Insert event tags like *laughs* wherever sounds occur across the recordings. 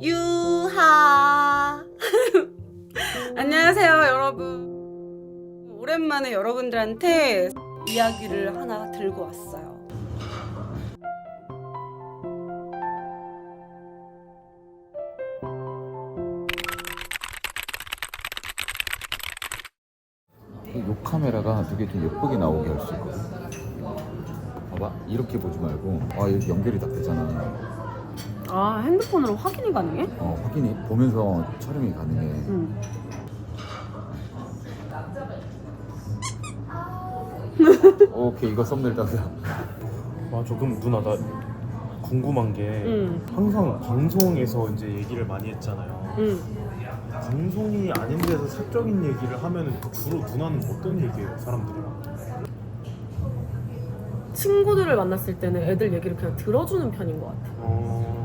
유하. *laughs* 안녕하세요, 여러분. 오랜만에 여러분들한테 이야기를 하나 들고 왔어요. 요 카메라가 되게 좀 예쁘게 나오게 할 수 있거든. 봐봐, 이렇게 보지 말고, 아 이렇게 연결이 딱 되잖아. 아, 핸드폰으로 확인이 가능해? 어, 확인이 보면서 촬영이 가능해. 응. *laughs* 오케이, 이거 썸네일 따서. 아 조금 누나 나 궁금한 게 응. 항상 방송에서 이제 얘기를 많이 했잖아요. 응. 방송이 아닌 데서 사적인 얘기를 하면은 주로 누나는 어떤 얘기해요 사람들이랑? 친구들을 만났을 때는 애들 얘기를 그냥 들어주는 편인 것 같아. 어...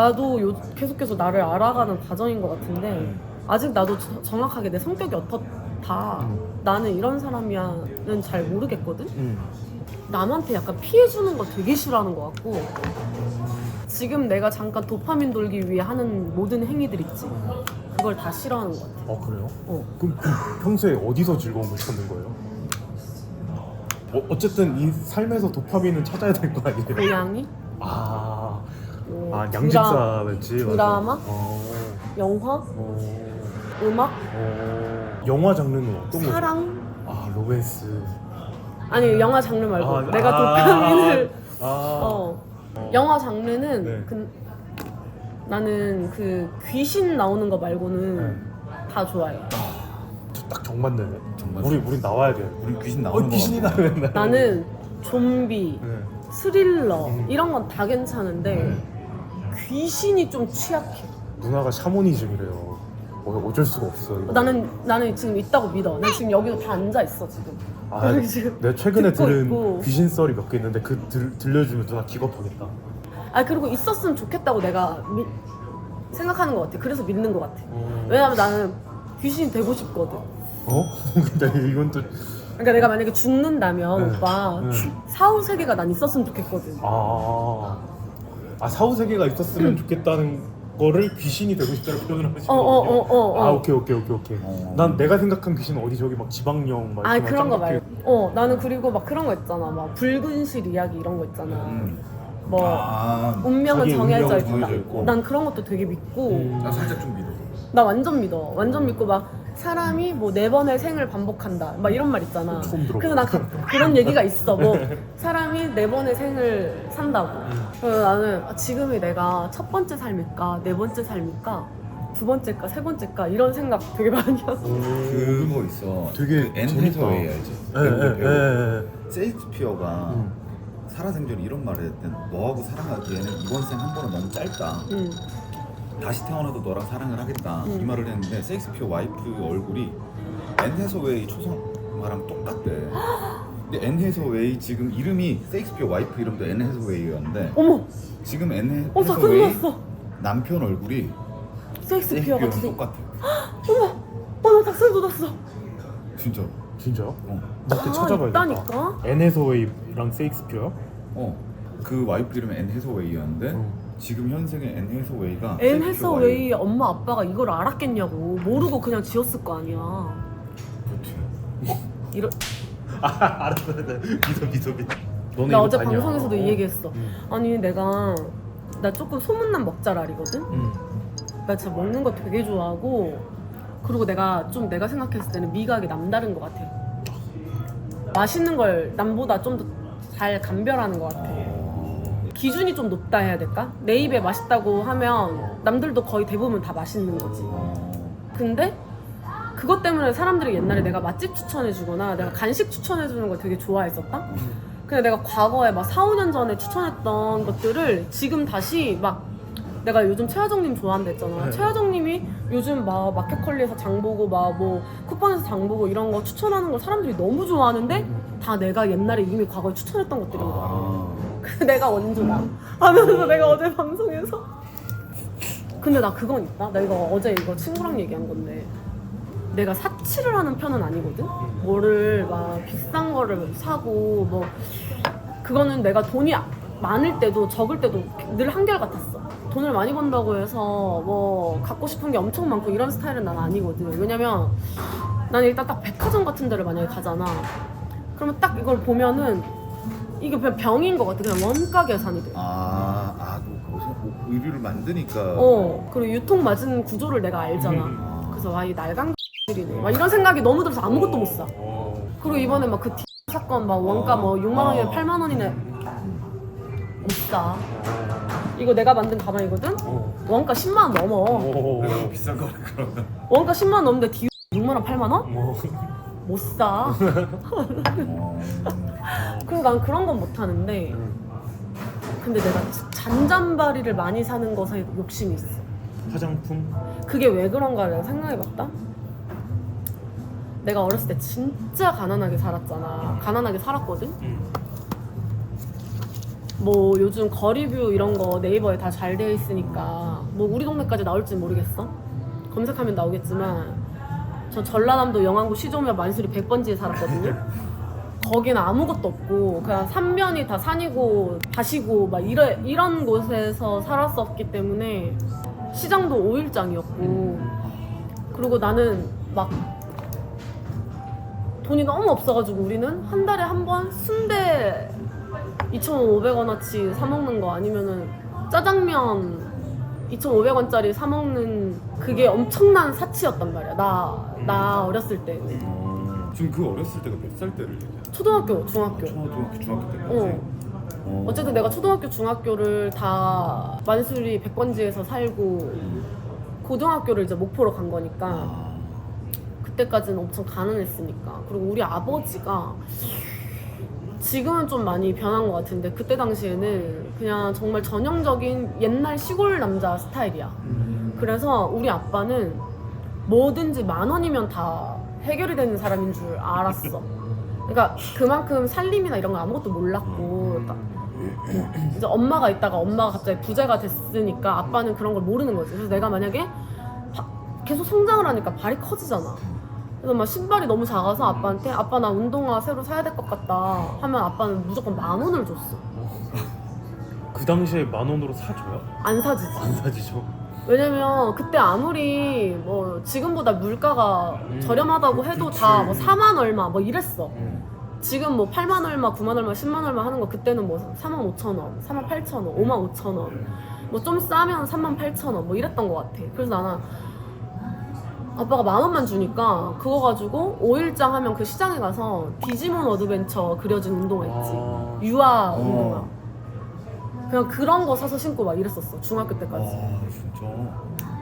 나도 요, 계속해서 나를 알아가는 과정인 것 같은데 아직 나도 저- 정확하게 내 성격이 어떻다 음. 나는 이런 사람이야는 잘 모르겠거든 응. 남한테 약간 피해주는 거 되게 싫어하는 것 같고 지금 내가 잠깐 도파민 돌기 위해 하는 모든 행위들 있지 그걸 다 싫어하는 것 같아 어 그래요? 어. 그럼 그 *clears throat* 평소에 어디서 즐거움을 찾는 거예요? 어, 어쨌든 이 삶에서 도파민은 찾아야 될 거 아니에요? 고양이 아, 뭐 아 드라- 양집사였지 맞아. 드라마? 어, 영화 어, 음악 어, 영화 장르는 어떤 거죠? 사랑 아 로맨스 아니 영화 장르 말고 아, 내가 아, 도파민을 아, 어 영화 장르는 네. 그, 나는 그 귀신 나오는 거 말고는 네. 다 좋아해. 딱 정맞네 정말. 우리 우리 나와야 돼 우리 귀신 어, 나오는 거. 귀신이 나면 나는 좀비, 네. 스릴러 음. 이런 건 다 괜찮은데 네. 귀신이 좀 취약해. 누나가 샤머니즘이래요 어, 어쩔 수가 없어 이거. 나는 나는 지금 있다고 믿어. 나 지금 여기도 다 앉아 있어 지금. 아, 여기 *laughs* 지금 내가 최근에 듣고 들은 있고. 귀신 썰이 몇 개 있는데 그 들, 들려주면 누나 기겁하겠다 아 그리고 있었으면 좋겠다고 내가 미- 생각하는 것 같아. 그래서 믿는 것 같아. 어? 왜냐면 나는 귀신이 되고 싶거든. 어? *laughs* 근데 이건 또 그러니까 내가 만약에 죽는다면 네. 오빠 네. 사후 세계가 난 있었으면 좋겠거든. 아, 아 사후 세계가 있었으면 좋겠다는 거를 귀신이 되고 싶다고 표현을 하시는 어, 어, 어, 어, 어. 아 오케이 오케이 오케이 오케이. 어. 난 내가 생각한 귀신은 어디 저기 막 지방령 막 아 이렇게 그런 거막 말고. 어 나는 그리고 막 그런 거 있잖아. 막 붉은 실 이야기 이런 거 있잖아. 음. 뭐 아, 운명은 자기 정해져 운명은 있다. 정해져 있고. 난 그런 것도 되게 믿고 음. 나 살짝 좀 믿어. 나 완전 믿어. 완전 믿고 막 사람이 뭐 네 번의 생을 반복한다. 막 이런 말 있잖아. 처음 들어봐. 그래서 나 그, 그런 얘기가 있어. 뭐 *laughs* 사람이 네 번의 생을 산다고. 음. 그래서 나는 아, 지금이 내가 첫 번째 삶일까, 네 번째 삶일까, 두 번째일까, 세 번째일까 이런 생각 되게 많이 하고. 그거 있어. 되게 그 앤 재밌다. 해서웨이 알지? 예, 배우, 예, 배우. 예, 예. 세익스피어가 음. 살아생전에 이런 말을 했대. 너하고 사랑하기에는 이번 생 한 번은 너무 짧다. 응. 다시 태어나도 너랑 사랑을 하겠다. 음. 이 말을 했는데 세익스피어 와이프 얼굴이 앤 해서웨이 초성화랑 똑같대. 근데 앤 해서웨이 지금 이름이 세익스피어 와이프 이름도 앤 해서웨이였는데 어머, 지금 앤 해- 어, 나 해서웨이 큰일 났어. 남편 얼굴이 섹스피어 세익스피어랑 같은. 똑같아. 어머, 나 닭살 돋았어. 진짜. 진짜요? 어. 나 그때 아, 찾아봐야겠다. 있다니까? 앤해서웨이랑 세익스피어? 어. 그 와이프 이름이 앤 해서웨이였는데 어. 지금 현생의 앤 해서웨이가 앤 세익스피어 해서웨이 엄마 아빠가 이걸 알았겠냐고 모르고 그냥 지었을 거 아니야. 그렇지. 이런. 알았어, 믿어, 믿어, 믿어. 너네 나 이거 어제 다냐? 방송에서도 이 어. 얘기했어. 음. 아니 내가 나 조금 소문난 먹자랄이거든. 음. 나 진짜 먹는 거 되게 좋아하고 그리고 내가 좀 내가 생각했을 때는 미각이 남다른 것 같아. 맛있는 걸 남보다 좀 더 잘 감별하는 것 같아. 어. 기준이 좀 높다 해야 될까? 내 입에 맛있다고 하면 남들도 거의 대부분 다 맛있는 거지. 어. 근데 그것 때문에 사람들이 옛날에 내가 맛집 추천해주거나 내가 간식 추천해주는 걸 되게 좋아했었다? 근데 내가 과거에 막 4, 5년 전에 추천했던 것들을 지금 다시 막 내가 요즘 최하정님 좋아한다 했잖아. 네. 최하정님이 요즘 막 마켓컬리에서 장 보고 막 뭐 쿠팡에서 장 보고 이런 거 추천하는 걸 사람들이 너무 좋아하는데 다 내가 옛날에 이미 과거에 추천했던 것들인 거야. 아. 그 내가 원조다. 하면서 내가 어제 방송에서. 근데 나 그건 있다. 나 이거 어제 이거 친구랑 얘기한 건데. 내가 사치를 하는 편은 아니거든? 뭐를 막 비싼 거를 사고 뭐 그거는 내가 돈이 많을 때도 적을 때도 늘 한결 같았어. 돈을 많이 번다고 해서 뭐 갖고 싶은 게 엄청 많고 이런 스타일은 난 아니거든. 왜냐면 난 일단 딱 백화점 같은 데를 만약에 가잖아. 그러면 딱 이걸 보면은 이게 그냥 병인 것 같아. 그냥 원가 계산이 돼. 아, 아, 그 무슨 뭐 의류를 만드니까. 어, 그리고 유통 맞은 구조를 내가 알잖아. 아. 그래서 와 이 날강들이네. 막 이런 생각이 너무 들어서 아무것도 못 사. 어. 그리고 이번에 막 그 사건 막 원가 어. 뭐 6만 원이나 어. 8만 원이나 못 사. 이거 내가 만든 가방이거든. 어. 원가 10만 원 넘어. 어. 너무 비싼 거라 그러면. 원가 10만 원 넘는데 뒤 6만 원, 8만 원? 어. 못 사. 어. *laughs* 그리고 난 그런 건 못 하는데 근데 내가 잔잔바리를 많이 사는 것에 욕심이 있어. 화장품? 그게 왜 그런가 내가 생각해봤다. 내가 어렸을 때 진짜 가난하게 살았잖아. 가난하게 살았거든. 음. 뭐 요즘 거리뷰 이런 거 네이버에 다 잘 되어 있으니까 뭐 우리 동네까지 나올지 모르겠어. 검색하면 나오겠지만 저 전라남도 영안구 시조면 만수리 백번지에 살았거든요. 거기는 아무것도 없고 그냥 삼면이 다 산이고 밭이고 막 이러, 이런 곳에서 살았었기 때문에 시장도 5일장이었고 그리고 나는 막 돈이 너무 없어가지고 우리는 한 달에 한 번 순대 2,500원어치 사 먹는 거 아니면은 짜장면 2,500원짜리 사 먹는 그게 엄청난 사치였단 말이야. 나, 나 어렸을 때. 어. 지금 그 어렸을 때가 몇 살 때를 얘기해? 초등학교, 중학교. 초등학교, 중학교 때까지. 어. 어. 어쨌든 내가 초등학교, 중학교를 다 만수리 백번지에서 살고 음. 고등학교를 이제 목포로 간 거니까 아. 그때까지는 엄청 가난했으니까. 그리고 우리 아버지가 지금은 좀 많이 변한 것 같은데 그때 당시에는 그냥 정말 전형적인 옛날 시골 남자 스타일이야. 음. 그래서 우리 아빠는 뭐든지 만 원이면 다 해결이 되는 사람인 줄 알았어. 그러니까 그만큼 살림이나 이런 거 아무것도 몰랐고 딱 이제 엄마가 있다가 엄마가 갑자기 부자가 됐으니까 아빠는 그런 걸 모르는 거지. 그래서 내가 만약에 바- 계속 성장을 하니까 발이 커지잖아. 그래서 막 신발이 너무 작아서 아빠한테 아빠 나 운동화 새로 사야 될 것 같다 하면 아빠는 무조건 만 원을 줬어. 그 당시에 만 원으로 사줘요? 안 사지지. 안 사지죠. 왜냐면 그때 아무리 뭐 지금보다 물가가 음, 저렴하다고 그- 해도 그치. 다 뭐 4만 얼마 뭐 이랬어. 음. 지금 뭐 8만 얼마, 9만 얼마, 10만 얼마 하는 거 그때는 뭐 4만 5천 원, 4만 8천 원, 5만 5천 원. 뭐 좀 싸면 3만 8천 원, 뭐 이랬던 것 같아. 그래서 나는 아빠가 만 원만 주니까 그거 가지고 5일장 하면 그 시장에 가서 디지몬 어드벤처 그려진 운동화 있지. 아. 유아 어. 운동화. 그냥 그런 거 사서 신고 막 이랬었어. 중학교 때까지. 아, 진짜.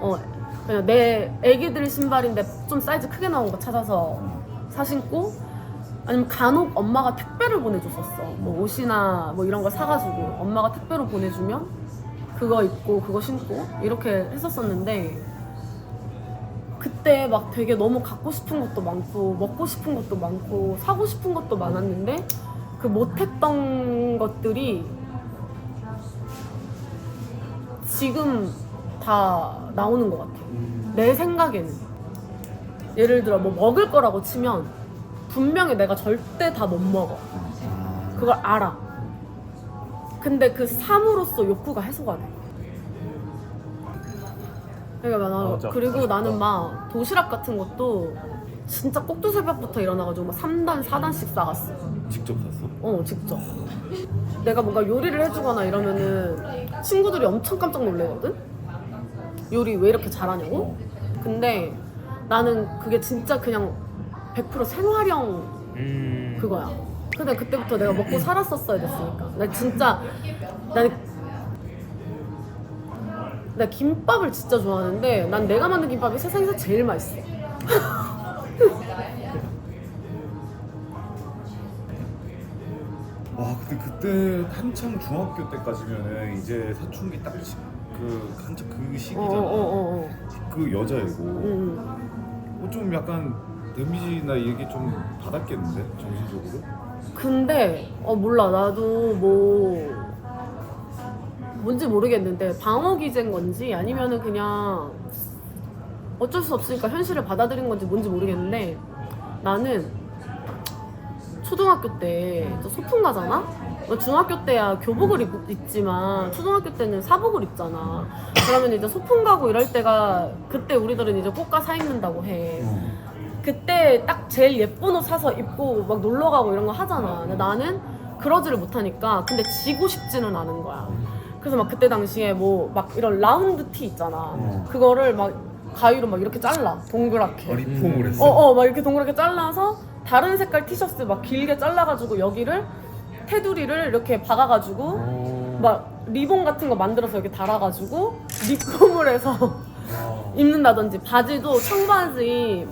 어, 그냥 내 애기들 신발인데 좀 사이즈 크게 나온 거 찾아서 사 신고 아니면 간혹 엄마가 택배를 보내줬었어. 뭐 옷이나 뭐 이런 거 사가지고 엄마가 택배로 보내주면 그거 입고 그거 신고 이렇게 했었었는데 그때 막 되게 너무 갖고 싶은 것도 많고 먹고 싶은 것도 많고 사고 싶은 것도 많았는데 그 못했던 것들이 지금 다 나오는 것 같아. 내 생각에는 예를 들어 뭐 먹을 거라고 치면 분명히 내가 절대 다 못 먹어. 아. 그걸 알아. 근데 그 삶으로써 욕구가 해소가 돼. 그러니까 나 맞아. 그리고 나는 막 도시락 같은 것도 진짜 꼭두 새벽부터 일어나가지고 막 3단, 4단씩 싸갔어. 직접 샀어? 어, 직접. 내가 뭔가 요리를 해주거나 이러면은 친구들이 엄청 깜짝 놀래거든? 요리 왜 이렇게 잘하냐고? 어. 근데 나는 그게 진짜 그냥 100% 생활형 음. 그거야. 근데 그때부터 내가 먹고 살았었어야 됐으니까. 나 진짜 나는 나 김밥을 진짜 좋아하는데 난 내가 만든 김밥이 세상에서 제일 맛있어. *laughs* 와 근데 그때 한창 중학교 때까지면은 이제 사춘기 딱 그 한창 그 어, 시기잖아. 어, 어, 어. 그 여자애고 응. 뭐좀 약간 데미지나 이게 좀 받았겠는데 정신적으로? 근데 어 몰라 나도 뭐 뭔지 모르겠는데 방어 기제인 건지 아니면은 그냥 어쩔 수 없으니까 현실을 받아들인 건지 뭔지 모르겠는데 나는 초등학교 때 소풍 가잖아 뭐 중학교 때야 교복을 입, 입지만 초등학교 때는 사복을 입잖아. 그러면 이제 소풍 가고 이럴 때가 그때 우리들은 이제 꽃가 사 입는다고 해. 어. 그때 딱 제일 예쁜 옷 사서 입고 막 놀러 가고 이런 거 하잖아. 근데 나는 그러지를 못하니까 근데 지고 싶지는 않은 거야. 그래서 막 그때 당시에 뭐 막 이런 라운드 티 있잖아. 어. 그거를 막 가위로 막 이렇게 잘라 동그랗게. 어, 리폼을 했어. 어어 막 이렇게 동그랗게 잘라서 다른 색깔 티셔츠 막 길게 잘라가지고 여기를 테두리를 이렇게 박아가지고 어. 막 리본 같은 거 만들어서 이렇게 달아가지고 *laughs* 립폼을 해서 아. 입는다든지 바지도 청바지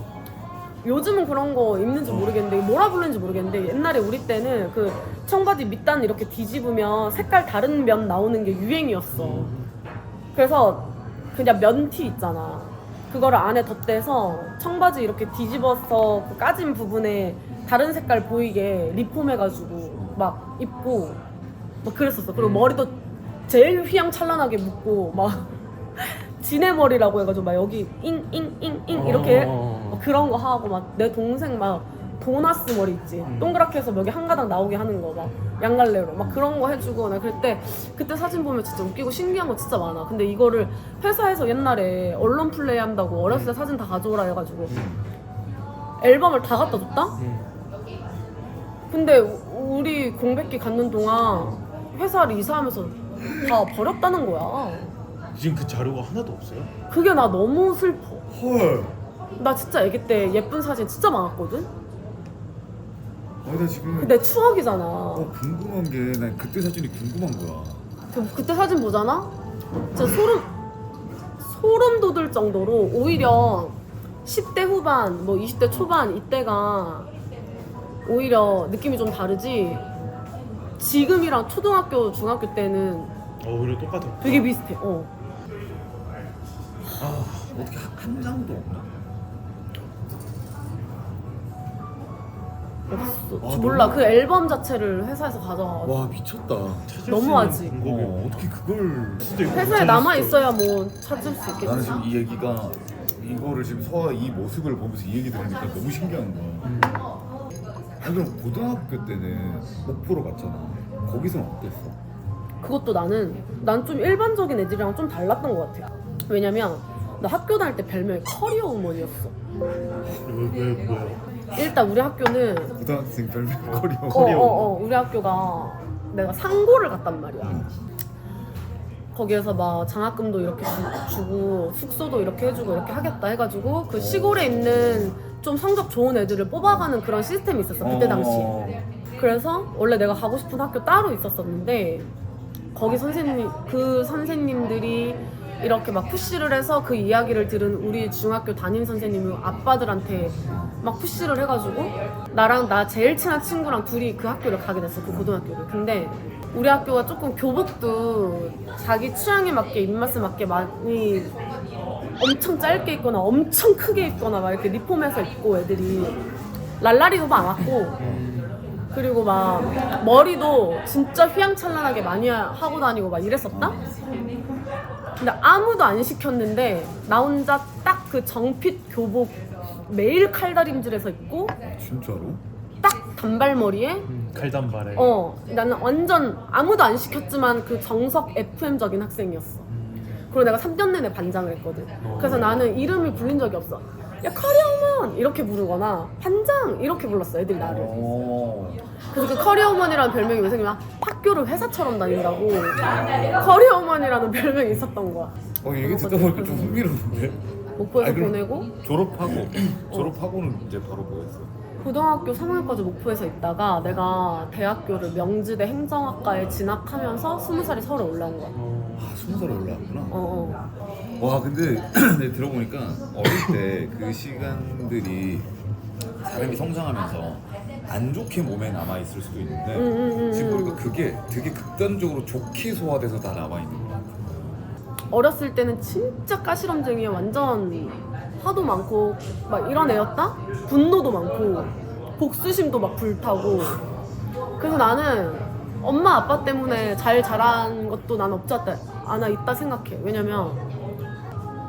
요즘은 그런 거 입는지 모르겠는데 뭐라 부르는지 모르겠는데 옛날에 우리 때는 그 청바지 밑단 이렇게 뒤집으면 색깔 다른 면 나오는 게 유행이었어. 그래서 그냥 면티 있잖아. 그거를 안에 덧대서 청바지 이렇게 뒤집어서 그 까진 부분에 다른 색깔 보이게 리폼해가지고 막 입고 막 그랬었어. 그리고 머리도 제일 휘황찬란하게 묶고 막 *laughs* 지네 머리라고 해가지고 막 여기 잉 잉 잉 잉 이렇게 어. 막 그런 거 하고 막 내 동생 막 도나스 머리 있지 음. 동그랗게 해서 여기 한 가닥 나오게 하는 거 막 양갈래로 막 그런 거 해주고 나 그때 그때 사진 보면 진짜 웃기고 신기한 거 진짜 많아 근데 이거를 회사에서 옛날에 언론 플레이 한다고 어렸을 때 사진 다 가져오라 해가지고 앨범을 다 갖다 줬다? 음. 근데 우- 우리 공백기 갖는 동안 회사를 이사하면서 다 버렸다는 거야 지금 그 자료가 하나도 없어요? 그게 나 너무 슬퍼 헐. 나 진짜 애기 때 예쁜 사진 진짜 많았거든? 아, 나 지금 내 추억이잖아. 어, 궁금한 게 난 그때 사진이 궁금한 거야. 그- 그때 사진 보잖아? 진짜 소름, 소름 돋을 정도로 오히려 10대 후반, 뭐 20대 초반 이때가 오히려 느낌이 좀 다르지 지금이랑 초등학교, 중학교 때는 어, 오히려 똑같아. 되게 비슷해. 어. 아 어떻게 한, 한 장도 없나? 없어. 아, 몰라. 너무- 그 앨범 자체를 회사에서 가져와가지고. 와 미쳤다. 너무하지. 어, 어떻게 그걸? 수도 있고 회사에 못 남아 있어야 뭐 찾을 수 있겠지. 나는 지금 이 얘기가 이거를 지금 서아 이 모습을 보면서 이 얘기 들으니까 너무 신기한 거야. 아니 그럼 고등학교 때는 목포로 갔잖아. 거기서는 어땠어? 그것도 나는 난 좀 일반적인 애들이랑 좀 달랐던 것 같아. 왜냐면 나 학교 다닐 때 별명이 커리어 우먼이었어. 왜, 왜, 왜요? 일단 우리 학교는 고등학생 별명 커리어. 어, 어, 어, 우리 학교가 내가 상고를 갔단 말이야. 거기에서 막 장학금도 이렇게 주, 주고 숙소도 이렇게 해주고 이렇게 하겠다 해가지고 그 시골에 있는 좀 성적 좋은 애들을 뽑아가는 그런 시스템이 있었어 그때 당시에. 그래서 원래 내가 가고 싶은 학교 따로 있었었는데 거기 선생님 그 선생님들이 이렇게 막 푸시를 해서 그 이야기를 들은 우리 중학교 담임 선생님이 아빠들한테 막 푸시를 해가지고 나랑 나 제일 친한 친구랑 둘이 그 학교를 가게 됐어 그 고등학교를 근데 우리 학교가 조금 교복도 자기 취향에 맞게 입맛에 맞게 많이 엄청 짧게 입거나 엄청 크게 입거나 막 이렇게 리폼해서 입고 애들이 랄라리도 많았고 그리고 막 머리도 진짜 휘황찬란하게 많이 하고 다니고 막 이랬었다? 근데 아무도 안 시켰는데 나 혼자 딱 그 정핏 교복 매일 칼다림질해서 입고 진짜로? 딱 단발머리에 음, 갈단발에. 어 나는 완전 아무도 안 시켰지만 그 정석 FM적인 학생이었어 음, 그리고 내가 3년 내내 반장을 했거든 어. 그래서 나는 이름을 불린 적이 없어 야 커리어먼 이렇게 부르거나 반장 이렇게 불렀어 애들이 나를 어. 그래서 그 커리어머니라는 별명이 왜 생기면 학교를 회사처럼 다닌다고 커리어머니라는 별명이 있었던 거야 어 얘기 듣다 보니까 좀 흥미로운데. 목포에서 아니, 그럼- 보내고 졸업하고 *clears throat* 졸업하고는 이제 바로 뭐였어? 고등학교 3학년까지 목포에서 있다가 내가 대학교를 명지대 행정학과에 진학하면서 20살이 서울에 올라온 거야 어, 아 스무 살에 올라왔구나. 어 어 와 근데 내가 *clears throat* 들어보니까 어릴 때 그 시간들이 사람이 성장하면서 안 좋게 몸에 남아 있을 수도 있는데 음, 음, 음, 지금 음. 보니까 그게 되게 극단적으로 좋게 소화돼서 다 남아 있는 거야. 어렸을 때는 진짜 까실험쟁이에 완전 화도 많고 막 이런 애였다? 분노도 많고 복수심도 막 불타고 그래서 나는 엄마 아빠 때문에 잘 자란 것도 난 없지 않아 있다 생각해 왜냐면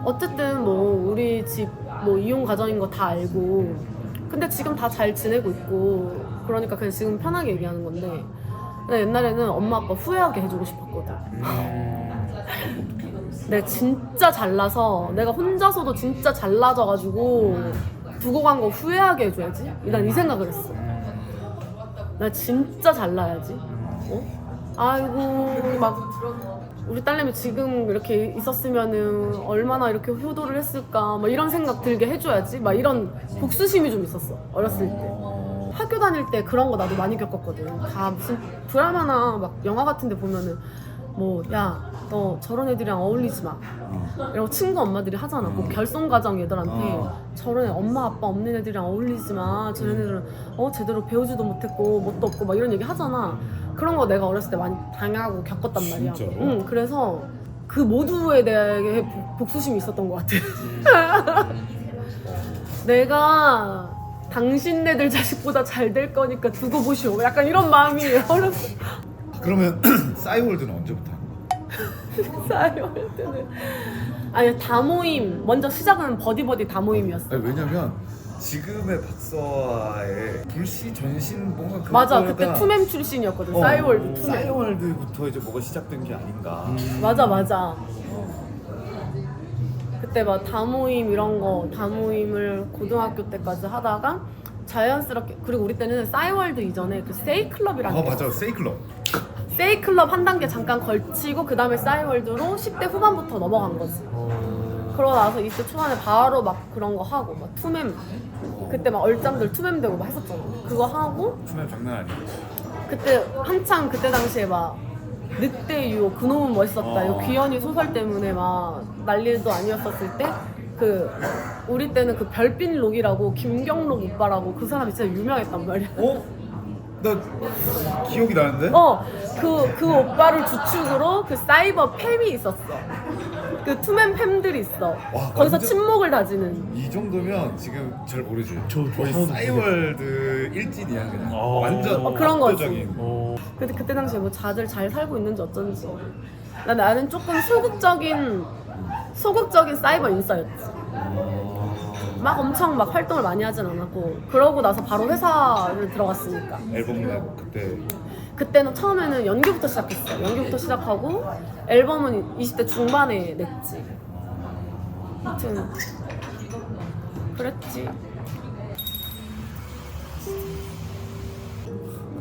어쨌든 뭐 우리 집 뭐 이혼 가정인 거 다 알고 근데 지금 다 잘 지내고 있고 그러니까 그냥 지금 편하게 얘기하는 건데 나 옛날에는 엄마 아빠 후회하게 해주고 싶었거든. 내가 진짜 잘나서 내가 혼자서도 진짜 잘나져가지고 두고 간 거 후회하게 해줘야지. 난 이 생각을 했어. 나 진짜 잘나야지. 어? 아이고. 막 우리 딸내미 지금 이렇게 있었으면은 얼마나 이렇게 효도를 했을까 막 이런 생각 들게 해줘야지. 막 이런 복수심이 좀 있었어 어렸을 때. 학교 다닐 때 그런 거 나도 많이 겪었거든. 다 무슨 드라마나 막 영화 같은 데 보면은 뭐 야 너 저런 애들이랑 어울리지 마. 이러고 친구 엄마들이 하잖아. 뭐 결손 가정 애들한테. 어. 저런 애 엄마 아빠 없는 애들이랑 어울리지 마. 저런 애들은 어 제대로 배우지도 못했고 뭣도 없고 막 이런 얘기 하잖아. 그런 거 내가 어렸을 때 많이 당하고 겪었단 말이야. 진짜로? 응 그래서 그 모두에 대해 복- 복수심이 있었던 것 같아. *laughs* 내가 당신네들 자식보다 잘 될 거니까 두고 보시오. 약간 이런 마음이 *laughs* 어렸을 그러면 *clears throat* 싸이월드는 언제부터 한 거야? *laughs* 쌓여올 때는. 아니 다 모임. 먼저 시작은 버디버디 다 모임이었어 아니, 왜냐면 지금의 박서아의 불시 전신 뭔가 그 맞아 그때 투맨 출신이었거든 싸이월드 투맨. 싸이월드부터 이제 뭐가 시작된 게 아닌가. 맞아 맞아. 그때 막 다모임 이런 거 다모임을 고등학교 때까지 하다가 자연스럽게 그리고 우리 때는 싸이월드 이전에 그 세이클럽이라는 아 게 맞아. 세이클럽. 세이클럽 한 단계 잠깐 걸치고 그 다음에 싸이월드로 10대 후반부터 넘어간 거지 그러고 나서 20대 초반에 바로 막 그런 거 하고 막 투mem 그때 막 얼짱들 투mem 되고 막 했었잖아 그거 하고 투맨 장난 아니야. 그때 한창 그때 당시에 막 늑대 유호 그놈은 멋있었다 어. 이 귀현이 소설 때문에 막 난리도 아니었었을 때 그 우리 때는 그 별빛 록이라고 김경록 오빠라고 그 사람이 진짜 유명했단 말이야 어? 나 기억이 나는데? 어, 그, 그 오빠를 주축으로 그 사이버 팸이 있었어. 그 투맨 팸들이 있어. 와, 거기서 완전- 침묵을 다지는. 이 정도면 지금 잘 모르지. 저- 거의 저는 싸이월드 일진이야 그냥. 어. 완전 어, 그런 거지. 압도적인. 어, 근데 그때 당시에 뭐 다들 잘 살고 있는지 어쩐지. 나, 나는 조금 소극적인, 소극적인 사이버 인싸였지. 막 엄청 막 활동을 많이 하진 않았고. 그러고 나서 바로 회사를 들어갔으니까. 앨범 내고 그때 그때는 처음에는 연기부터 시작했어. 연기부터 시작하고 앨범은 20대 중반에 냈지. 아무튼 그랬지.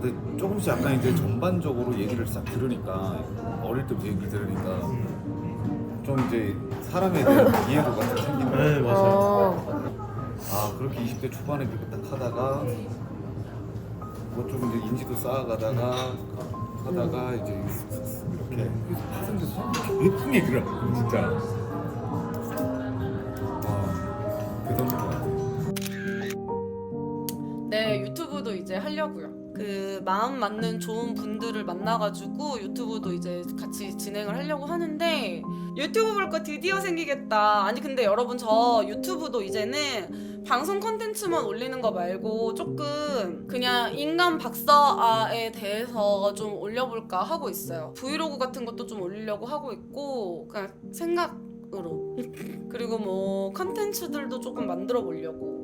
근데 조금씩 약간 이제 전반적으로 얘기를 싹 들으니까 어릴 때부터 얘기 들으니까 좀 이제 사람에 대한 *laughs* 이해도가 좀 생기는. 네 맞아요. 어, 아 그렇게 20대 초반에 그렇게 딱 하다가 뭐 좀 이제 인지도 쌓아가다가 하다가 이제 이렇게 파생돼서 예쁜 얘기를 하고 진짜 아 대단한 것 같아 네, 유튜브도 이제 하려고요. 그 마음 맞는 좋은 분들을 만나가지고 유튜브도 이제 같이 진행을 하려고 하는데 유튜브 볼 거 드디어 생기겠다. 아니 근데 여러분 저 유튜브도 이제는 방송 컨텐츠만 올리는 거 말고 조금 그냥 인간 박사에 대해서 좀 올려볼까 하고 있어요. 브이로그 같은 것도 좀 올리려고 하고 있고 그냥 생각으로 그리고 뭐 컨텐츠들도 조금 만들어 보려고